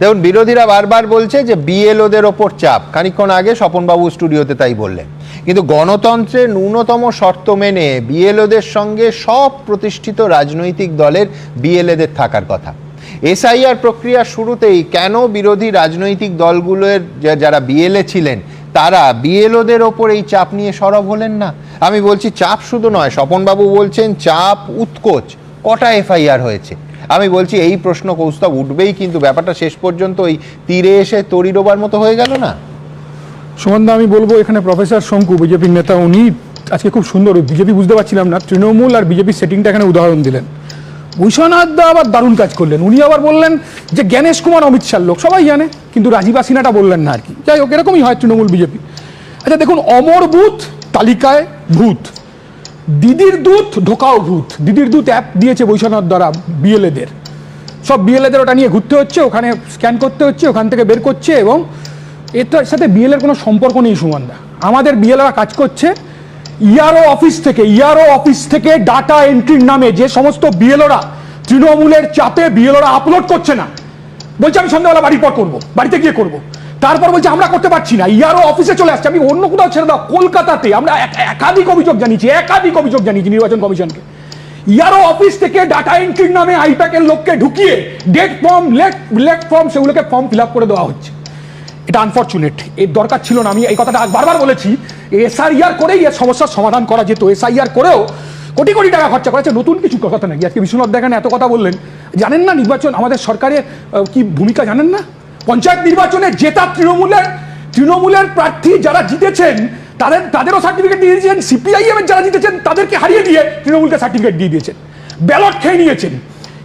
দেখুন, বিরোধীরা বারবার বলছে যে বিএলওদের ওপর চাপ। খানিকক্ষণ আগে স্বপনবাবু স্টুডিওতে তাই বললেন। কিন্তু গণতন্ত্রের ন্যূনতম শর্ত মেনে বিএলওদের সঙ্গে সব প্রতিষ্ঠিত রাজনৈতিক দলের বিএলএদের থাকার কথা। এসআইআর প্রক্রিয়ার শুরুতেই কেন বিরোধী রাজনৈতিক দলগুলোর যারা বিএলএ ছিলেন, তারা বিএলওদের ওপর এই চাপ নিয়ে সরব হলেন না? আমি বলছি, চাপ শুধু নয়, স্বপনবাবু বলছেন, চাপ উৎকোচ। কটা এফআইআর হয়েছে? আমি বলছি এই প্রশ্ন কৌস্তব উঠবেই, কিন্তু ব্যাপারটা শেষ পর্যন্ত ওই তীরে এসে তরি ডোবার মতো হয়ে গেল না? সুমনদা, আমি বলব এখানে প্রফেসর শঙ্কু, বিজেপির নেতা, উনি আজকে খুব সুন্দর বিজেপি বুঝতে পারছিলাম না, তৃণমূল আর বিজেপির সেটিংটা এখানে উদাহরণ দিলেন। ভূষণাথ দা আবার দারুণ কাজ করলেন। উনি আবার বললেন যে, জ্ঞানেশ কুমার, অমিত শাহ লোক, সবাই জানে, কিন্তু রাজীব আসিনাটা বললেন না আর কি। যাই হোক, এরকমই হয় তৃণমূল, বিজেপি। আচ্ছা দেখুন, অমর বুথ, তালিকায় ভূত। দিদির দূত ঢোকাও ভূত। দিদির দূত অ্যাপ দিয়েছে বৈশ্বনাথ দ্বারা বিএলএদের সব বিএলএদের ওটা নিয়ে ঘুরতে হচ্ছে, ওখানে স্ক্যান করতে হচ্ছে, ওখান থেকে বের করছে এবং এটার সাথে বিএলের কোনো সম্পর্ক নেই সুমনদা। আমাদের বিএলরা কাজ করছে ইআরও অফিস থেকে ইআরও অফিস থেকে ডাটা এন্ট্রির নামে যে সমস্ত বিএলওরা তৃণমূলের চাপে বিএলওরা আপলোড করছে না। বলছে আমি সন্ধ্যাবেলা বাড়ির পর করব, বাড়িতে গিয়ে করব। তারপর বলছে, আমরা করতে পারছি না। ইয়ারও অফিসে চলে আসছে। আমি অন্য কোথাও ছেড়ে দাও, কলকাতাতে। আমরা এক- একাধিক অভিযোগ জানিয়েছি, একাধিক অভিযোগ জানিয়েছি নির্বাচন কমিশনকে। ইয়ারও অফিস থেকে ডাটা এন্ট্রির নামে আইপ্যাকের লোককে ঢুকিয়ে date form late late form সেগুলোকে ফর্ম ফিল করে দেওয়া হচ্ছে। এটা আনফর্চুনেট এর দরকার ছিল না। আমি এই কথাটা বারবার বলেছি এসআইআর করেই এর সমস্যার সমাধান করা যেত। এসআইআর করেও কোটি কোটি টাকা খরচা করেছে নতুন কিছু কথা নাকি আজকে বিশ্বনাথ দেখান, এত কথা বললেন। জানেন না নির্বাচন আমাদের সরকারের কি ভূমিকা জানেন না? পঞ্চায়েত নির্বাচনে জেতা তৃণমূলের তৃণমূলের প্রার্থী যারা জিতেছেন তাদের তাদেরও সার্টিফিকেট দিয়ে দিয়েছেন সিপিআইএম এর যারা জিতেছেন তাদেরকে হারিয়ে দিয়ে তৃণমূলকে সার্টিফিকেট দিয়ে দিয়েছেন। ব্যালট খেয়ে নিয়েছেন।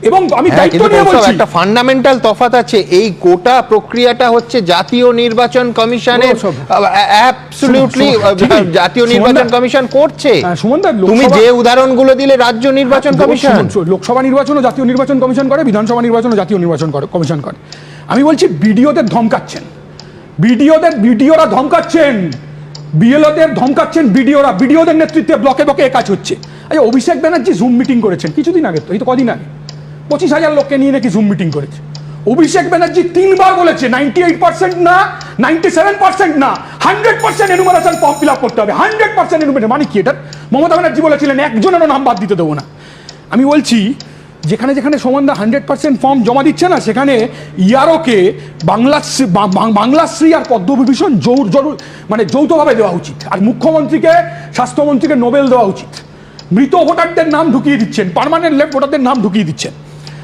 এবং আমি হ্যাঁ, দায়িত্ব নিয়ে বলছি একটা ফান্ডামেন্টাল তফাৎ আছে। এই গোটা প্রক্রিয়াটা হচ্ছে জাতীয় নির্বাচন কমিশনের অ্যাবসলিউটলি। জাতীয় নির্বাচন কমিশন করছে। হ্যাঁ, তুমি যে উদাহরণগুলো দিলে রাজ্য নির্বাচন কমিশন। শুনুন, শুনুন, লোকসভা নির্বাচনও জাতীয় নির্বাচন কমিশন করে বিধানসভা নির্বাচনও জাতীয় নির্বাচন করে কমিশন করে। আমি বলছি বিডিওদের ধমকাচ্ছেন। বিডিওদের, বিডিওরা ধমকাচ্ছেন। বিএলওদের ধমকাচ্ছেন বিডিওরা। বিডিওদের নেতৃত্বে ব্লকে ব্লকে এ কাজ হচ্ছে। আচ্ছা অভিষেক ব্যানার্জি জুম মিটিং করেছেন। কিছুদিন আগে তো, এই তো কদিন আগে। পঁচিশ হাজার লোককে নিয়ে নাকি জুম মিটিং করেছে। অভিষেক ব্যানার্জি তিনবার বলেছে নাইনটি এইট পার্সেন্ট না নাইনটি সেভেন পার্সেন্ট না। Hundred percent enumeration form fill up করতে হবে। হান্ড্রেড পার্সেন্ট এনুমারেশন মানে কি এটা? মমতা ব্যানার্জি বলেছিলেন, একজনেরও নাম বাদ দিতে দেবো না। আমি বলছি যেখানে যেখানে সমানদা হান্ড্রেড পার্সেন্ট ফর্ম জমা দিচ্ছে না, সেখানে ইয়ারোকে বাংলাশ্রী বাংলাশ্রী আর পদ্মবিভূষণ জোর জরুর মানে যৌথভাবে দেওয়া উচিত। আর মুখ্যমন্ত্রীকে, স্বাস্থ্যমন্ত্রীকে নোবেল দেওয়া উচিত। মৃত ভোটারদের নাম ঢুকিয়ে দিচ্ছেন পারমানেন্ট লেফট ভোটারদের নাম ঢুকিয়ে দিচ্ছেন।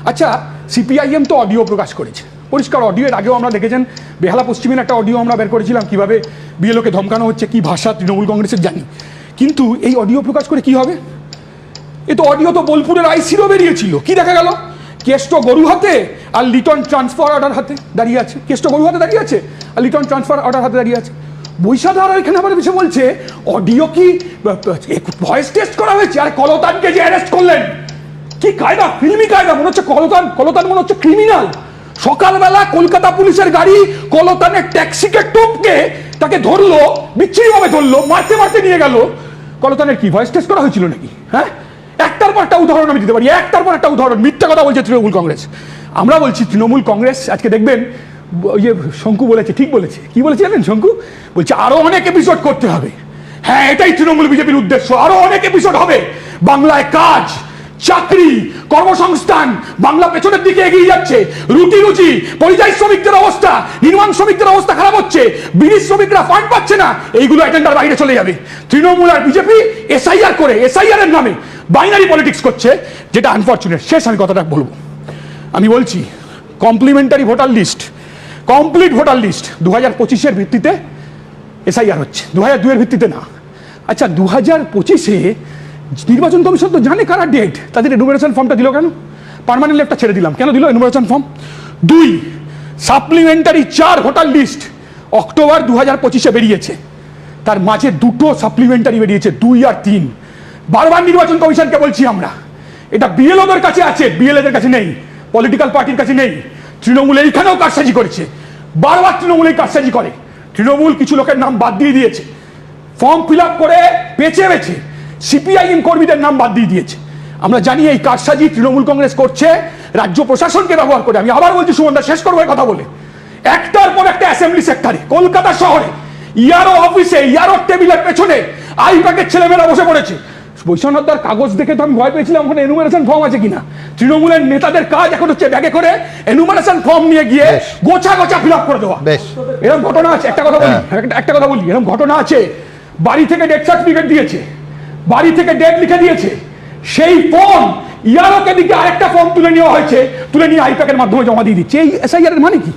আচ্ছা সিপিআইএম তো অডিও প্রকাশ করেছে। পরিষ্কার অডিও এর আগেও আমরা দেখেছেন, বেহালা পশ্চিমের একটা অডিও আমরা বের করেছিলাম, কীভাবে বিএলওকে ধমকানো হচ্ছে, কি ভাষা তৃণমূল কংগ্রেসের জানি। কিন্তু এই অডিও প্রকাশ করে কি হবে? এ তো অডিও তো বোলপুরের আইসিরও বেরিয়েছিল। কি দেখা গেল? কেষ্ট গরু হাতে আর লিটন ট্রান্সফার অর্ডার হাতে দাঁড়িয়ে আছে। কেষ্ট গরু হাতে দাঁড়িয়ে আছে? আর লিটন ট্রান্সফার অর্ডার হাতে দাঁড়িয়ে আছে। বৈশাধার এখানে আবার বিষয় বলছে, অডিও কি ভয়েস টেস্ট করা হয়েছে? আর কলতানকে যে অ্যারেস্ট করলেন। কি কায়দা? ফিল্মি কায়দা? মনে হচ্ছে কলতান কলতান মনে হচ্ছে ক্রিমিনাল। সকালবেলা কলকাতা পুলিশের গাড়ি কলতানের ট্যাক্সিকে টপকে তাকে ধরলো, বিচ্ছিরিভাবে ধরলো মারতে মারতে নিয়ে গেল। কলতানের কি, ভয়েস টেস্ট করা হয়েছিল নাকি? হ্যাঁ? একটার পর একটা উদাহরণ আমি দিতে পারি, একটার পর একটা উদাহরণ। মিথ্যা কথা বলছে তৃণমূল কংগ্রেস। আমরা বলছি তৃণমূল কংগ্রেস, আজকে দেখবেন ওই যে শঙ্কু বলেছে, ঠিক বলেছে। কি বলেছে জানেন শঙ্কু? বলছে আরও অনেক এপিসোড করতে হবে। হ্যাঁ এটাই তৃণমূল বিজেপির উদ্দেশ্য। আরও অনেক এপিসোড হবে। বাংলায় কাজ, চাকরি, কর্মসংস্থান, বাংলা পেছনের দিকে এগিয়ে যাচ্ছে। রুটি রুচি পরিযায়ী শ্রমিকদের অবস্থা, নির্মাণ শ্রমিকদের অবস্থা খারাপ হচ্ছে। বিড়ি শ্রমিকরা ফান্ড পাচ্ছে না। এইগুলো এজেন্ডার বাইরে চলে যাবে। তৃণমূল আর বিজেপি এসআইআর করে এসআইআর এর নামে। বাইনারি পলিটিক্স করছে, যেটা আনফর্চুনেট শেষ আমি কথাটা বলব। আমি বলছি complimentary voter list complete voter list দু হাজার পঁচিশের ভিত্তিতে এসআইআর হচ্ছে। দু হাজার দুয়ের ভিত্তিতে না। আচ্ছা দু হাজার পঁচিশে নির্বাচন কমিশন তো জানে কারা ডেট তাদের এনুমারেশন ফর্মটা দিল কেন? পার্মানেন্ট লেফটটা ছেড়ে দিলাম। কেন দিল এনুমারেশন ফর্ম দুই সাপ্লিমেন্টারি চার ভোটার লিস্ট অক্টোবর দু হাজার পঁচিশে বেরিয়েছে। তার মাঝে দুটো সাপ্লিমেন্টারি বেরিয়েছে, দুই আর তিন। বারবার নির্বাচন কমিশনকে বলছি আমরা। এটা বিএলওদের কাছে আছে, বিএলএদের কাছে নেই পলিটিক্যাল পার্টির কাছে নেই। তৃণমূল এইখানেও কারসাজি করেছে। বারবার তৃণমূল এই কারসাজি করে। তৃণমূল কিছু লোকের নাম বাদ দিয়ে দিয়েছে। ফর্ম ফিল করে বেছে বেছে সিপিআইএম কর্মীদের নাম বাদ দিয়ে দিয়েছে। আমরা জানি এই কারসাজি তৃণমূল কংগ্রেস করছে, রাজ্য প্রশাসনকে ব্যবহার করে। আমি আবার বলছি, সুমনদা, শেষ করব কথা বলে। একটার পর একটা অ্যাসেম্বলি সেক্টরে কলকাতা শহরে, ইয়ারও অফিসে ইয়ারও টেবিলের পেছনে আই প্যাকের ছেলেমেয়েরা বসে পড়েছে। বৈশ্বনাথদার কাগজ দেখে তো আমি ভয় পেয়েছিলাম ওখানে এনুমারেশন ফর্ম আছে কিনা। তৃণমূলের নেতাদের কাজ এখন হচ্ছে ব্যাগে করে এনুমারেশন ফর্ম নিয়ে গিয়ে গোছা গোছা ফিল করে দেওয়া। বেশ। এরকম ঘটনা আছে একটা কথা বলি হ্যাঁ। একটা- কথা বলি এরকম ঘটনা আছে বাড়ি থেকে ডেথ সার্টিফিকেট দিয়েছে বাড়ি থেকে ডেট লিখে দিয়েছে সেই ফর্ম ইয়ারোকে দিকে আরেকটা ফর্ম তুলে নেওয়া হয়েছে তুলে নিয়ে আইপ্যাকের মাধ্যমে জমা দিয়ে দিচ্ছে। এই এসআইআর এর মানে কি?